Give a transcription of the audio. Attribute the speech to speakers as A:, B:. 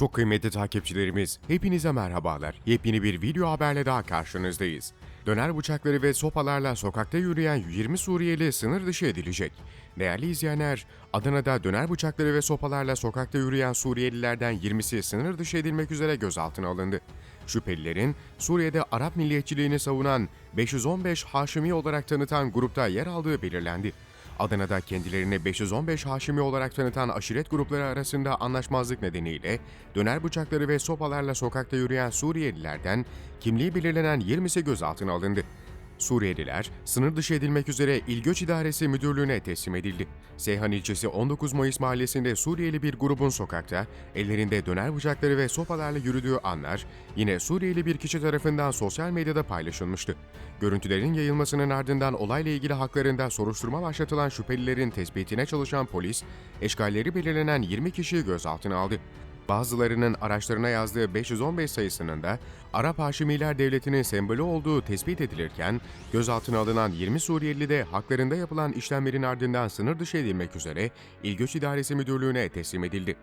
A: Çok kıymetli takipçilerimiz, hepinize merhabalar. Yepyeni bir video haberle daha karşınızdayız. Döner bıçakları ve sopalarla sokakta yürüyen 20 Suriyeli sınır dışı edilecek. Değerli izleyenler, Adana'da döner bıçakları ve sopalarla sokakta yürüyen Suriyelilerden 20'si sınır dışı edilmek üzere gözaltına alındı. Şüphelilerin Suriye'de Arap milliyetçiliğini savunan 515 Haşimi olarak tanıtan grupta yer aldığı belirlendi. Adana'da kendilerini 515 Haşimi olarak tanıtan aşiret grupları arasında anlaşmazlık nedeniyle döner bıçakları ve sopalarla sokakta yürüyen Suriyelilerden kimliği belirlenen 20'si gözaltına alındı. Suriyeliler sınır dışı edilmek üzere İl Göç İdaresi Müdürlüğü'ne teslim edildi. Seyhan ilçesi 19 Mayıs mahallesinde Suriyeli bir grubun sokakta ellerinde döner bıçakları ve sopalarla yürüdüğü anlar yine Suriyeli bir kişi tarafından sosyal medyada paylaşılmıştı. Görüntülerin yayılmasının ardından olayla ilgili haklarında soruşturma başlatılan şüphelilerin tespitine çalışan polis, eşgalleri belirlenen 20 kişiyi gözaltına aldı. Bazılarının araçlarına yazdığı 515 sayısının da Arap Haşimiler Devleti'nin sembolü olduğu tespit edilirken, gözaltına alınan 20 Suriyeli de haklarında yapılan işlemlerin ardından sınır dışı edilmek üzere İl Göç İdaresi Müdürlüğü'ne teslim edildi.